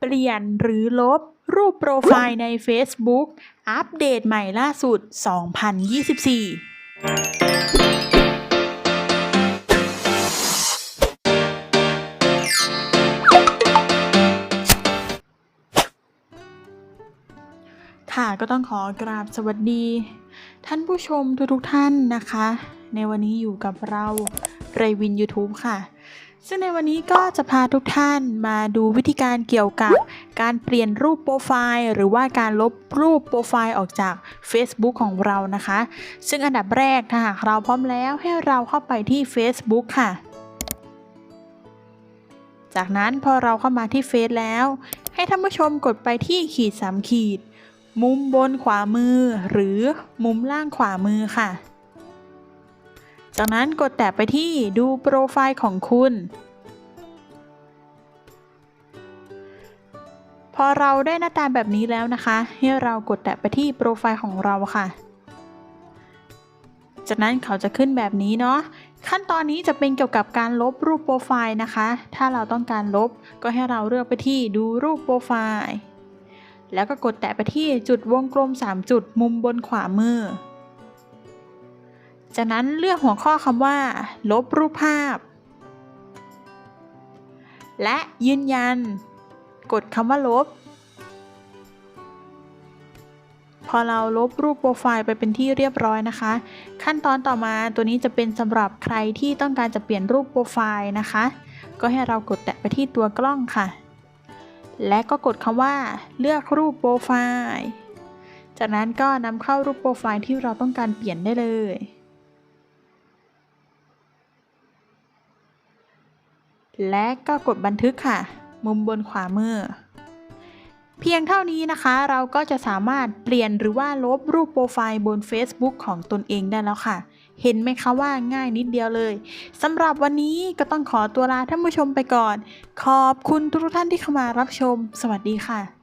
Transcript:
เปลี่ยนหรือลบ รูปโปรไฟล์ใน Facebook อัปเดตใหม่ล่าสุด 2024ค่ะก็ต้องขอกราบสวัสดี ท่านผู้ชมทุกๆท่านนะคะ ในวันนี้อยู่กับเราเรวิน YouTube ค่ะ ซึ่งในวันนี้ก็จะพาทุกท่านมาดูวิธีการเกี่ยวกับการเปลี่ยนรูปโปรไฟล์ หรือว่าการลบรูปโปรไฟล์ออกจาก Facebook ของเรานะคะ ซึ่งอันดับแรกถ้าหากเราพร้อมแล้วให้เราเข้าไปที่ Facebook ค่ะ จากนั้นพอเราเข้ามาที่เฟซแล้ว ให้ท่านผู้ชมกดไปที่ขีดสามขีด มุมบนขวามือ หรือมุมล่างขวามือค่ะ จากนั้นกดแตะไปที่ดูโปรไฟล์ของคุณ พอเราได้หน้าตาแบบนี้แล้วนะคะ ให้เรากดแตะไปที่โปรไฟล์ของเราค่ะ จากนั้นเขาจะขึ้นแบบนี้เนาะ ขั้นตอนนี้จะเป็นเกี่ยวกับการลบรูปโปรไฟล์นะคะ ถ้าเราต้องการลบก็ให้เราเลือกไปที่ดูรูปโปรไฟล์ แล้วก็กดแตะไปที่จุดวงกลม 3 จุดมุมบนขวามือ จากนั้นเลือกหัวข้อคำว่า ลบรูปภาพ และยืนยัน กดคำว่าลบ พอเราลบรูปโปรไฟล์ไปเป็นที่เรียบร้อยนะคะ ขั้นตอนต่อมาตัวนี้จะเป็นสำหรับใครที่ต้องการจะเปลี่ยนรูปโปรไฟล์นะคะ ก็ให้เรากดแตะไปที่ตัวกล้องค่ะ และก็กดคำว่า เลือกรูปโปรไฟล์จากนั้นก็นำเข้ารูปโปรไฟล์ที่เราต้องการเปลี่ยนได้เลย และก็กดบันทึกค่ะ มุมบนขวามือ เพียงเท่านี้นะคะ เราก็จะสามารถเปลี่ยนหรือว่าลบรูปโปรไฟล์บน Facebook ของตนเองได้แล้วค่ะ เห็นไหมคะว่าง่ายนิดเดียวเลยสำหรับวันนี้ก็ต้องขอตัวลาท่านผู้ชมไปก่อน ขอบคุณทุกท่านที่เข้ามารับชม สวัสดีค่ะ